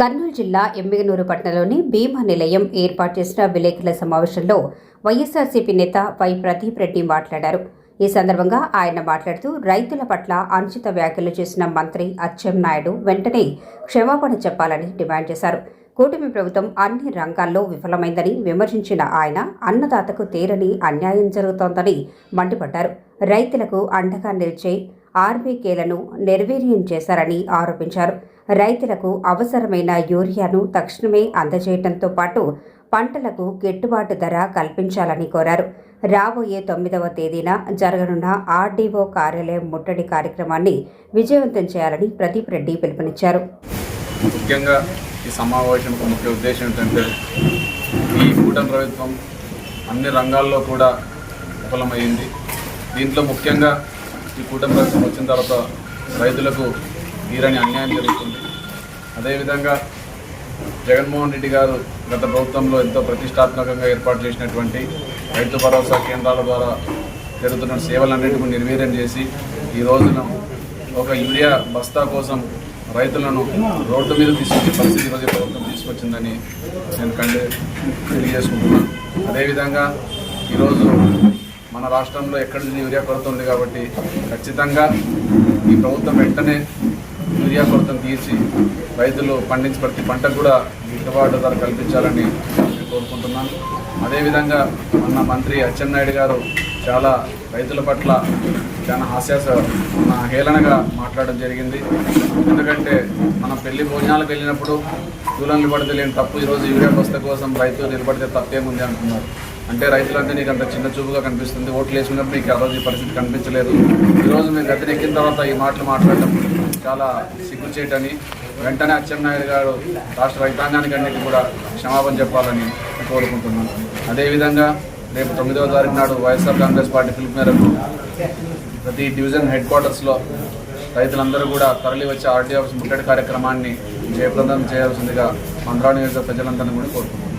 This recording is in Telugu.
కర్నూలు జిల్లా ఎమ్మిగనూరు పట్టణంలోని భీమా నిలయం ఏర్పాటు చేసిన విలేకరుల సమావేశంలో వైఎస్ఆర్సీపీ నేత వై ప్రదీప్ రెడ్డి మాట్లాడారు. ఈ సందర్భంగా ఆయన మాట్లాడుతూ రైతుల పట్ల అనుచిత వ్యాఖ్యలు చేసిన మంత్రి అచ్చెన్నాయుడు వెంటనే క్షమాపణ చెప్పాలని డిమాండ్ చేశారు. కూటమి ప్రభుత్వం అన్ని రంగాల్లో విఫలమైందని విమర్శించిన ఆయన అన్నదాతకు తీరని అన్యాయం జరుగుతోందని మండిపడ్డారు. రైతులకు అండగా నిలిచే ఆర్బీకేలను నిర్వీర్యం చేశారని ఆరోపించారు. రైతులకు అవసరమైన యూరియాను తక్షణమే అందజేయడంతో పాటు పంటలకు గిట్టుబాటు ధర కల్పించాలని కోరారు. రాబోయే తొమ్మిదవ తేదీన జరగనున్న ఆర్డీఓ కార్యాలయం ముట్టడి కార్యక్రమాన్ని విజయవంతం చేయాలని ప్రదీప్ రెడ్డి పిలుపునిచ్చారు. ముఖ్యంగా ఈ సమావేశం ముఖ్య ఉద్దేశం ఏంటంటే ఈ కూటమి ప్రభుత్వం అన్ని రంగాల్లో కూడా విఫలమైంది దీంట్లో ముఖ్యంగా ఈ కూటమి ప్రభుత్వం వచ్చిన తర్వాత రైతులకు తీరని అన్యాయం జరుగుతుంది. అదేవిధంగా జగన్మోహన్ రెడ్డి గారు గత ప్రభుత్వంలో ఎంతో ప్రతిష్టాత్మకంగా ఏర్పాటు చేసినటువంటి రైతు భరోసా కేంద్రాల ద్వారా జరుగుతున్న సేవలన్నింటినీ నిర్వీర్యం చేసి ఈ రోజున ఒక యూరియా బస్తా కోసం రైతులను రోడ్డు మీద తీసుకొచ్చే పరిస్థితి ఈరోజు ప్రభుత్వం తీసుకొచ్చిందని నేను కండి తెలియజేసుకుంటున్నాను. అదేవిధంగా ఈరోజు మన రాష్ట్రంలో ఎక్కడ నుంచి యూరియా కొరత ఉంది కాబట్టి ఖచ్చితంగా ఈ ప్రభుత్వం వెంటనే యూరియా కొరతను తీర్చి రైతులు పండించి ప్రతి పంటకు కూడా గిట్టుబాటు ధర కల్పించాలని నేను కోరుకుంటున్నాను. అదేవిధంగా మన మంత్రి అచ్చెన్నాయుడు గారు చాలా రైతుల పట్ల చాలా హాస్యాస మన హేళనగా మాట్లాడడం జరిగింది. ఎందుకంటే మనం పెళ్ళి భోజనాలకు వెళ్ళినప్పుడు దూరం నిలబడితే లేని తప్పు ఈరోజు యూరియా బస్త కోసం రైతులు నిలబడితే తప్పేముంది అంటున్నారు. అంటే రైతులంటే నీకు అంత చిన్న చూపుగా కనిపిస్తుంది. ఓట్లు వేసుకున్నప్పుడు నీకు ఆ రోజు ఈ పరిస్థితి కనిపించలేదు. ఈరోజు మేము గద్దెనెక్కిన తర్వాత ఈ మాటలు మాట్లాడటం చాలా సిగ్గుచేటని వెంటనే అచ్చెన్నాయుడు గారు రాష్ట్ర రైతాంగానికి అన్నిటి కూడా క్షమాపణ చెప్పాలని కోరుకుంటున్నాను అదేవిధంగా రేపు తొమ్మిదవ తారీఖు నాడు వైఎస్ఆర్ కాంగ్రెస్ పార్టీ పిలుపు మేరకు ప్రతి డివిజన్ హెడ్ క్వార్టర్స్లో రైతులందరూ కూడా తరలి వచ్చే ఆర్డీ ఆఫీస్ ముట్టడి కార్యక్రమాన్ని జయప్రదం చేయాల్సిందిగా మంత్రా నియోజక ప్రజలందరినీ కూడా కోరుకుంటున్నాను